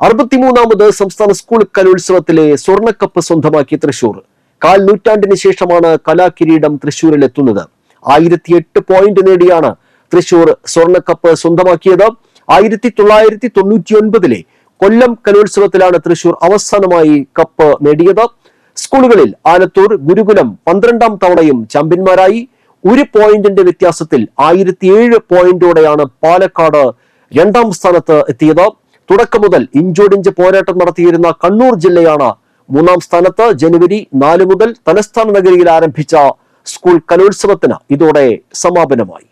അറുപത്തിമൂന്നാമത് സംസ്ഥാന സ്കൂൾ കലോത്സവത്തിലെ സ്വർണക്കപ്പ് സ്വന്തമാക്കി തൃശൂർ. കാൽ നൂറ്റാണ്ടിന് ശേഷമാണ് കലാകിരീടം തൃശൂരിൽ എത്തുന്നത്. ആയിരത്തി എട്ട് പോയിന്റ് നേടിയാണ് തൃശൂർ സ്വർണക്കപ്പ് സ്വന്തമാക്കിയത്. ആയിരത്തി തൊള്ളായിരത്തി തൊണ്ണൂറ്റി ഒൻപതിലെ കൊല്ലം കലോത്സവത്തിലാണ് തൃശൂർ അവസാനമായി കപ്പ് നേടിയത്. സ്കൂളുകളിൽ ആലത്തൂർ ഗുരുകുലം പന്ത്രണ്ടാം തവണയും ചാമ്പ്യന്മാരായി. ഒരു പോയിന്റിന്റെ വ്യത്യാസത്തിൽ ആയിരത്തി ഏഴ് പോയിന്റോടെയാണ് പാലക്കാട് രണ്ടാം സ്ഥാനത്ത് എത്തിയത്. തുടക്കം മുതൽ ഇഞ്ചോടിഞ്ച് പോരാട്ടം നടത്തിയിരുന്ന കണ്ണൂർ ജില്ലയാണ് മൂന്നാം സ്ഥാനത്ത് ജനുവരി നാല് മുതൽ തലസ്ഥാന നഗരിയിൽ ആരംഭിച്ച സ്കൂൾ കലോത്സവത്തിന് ഇതോടെ സമാപനമായി.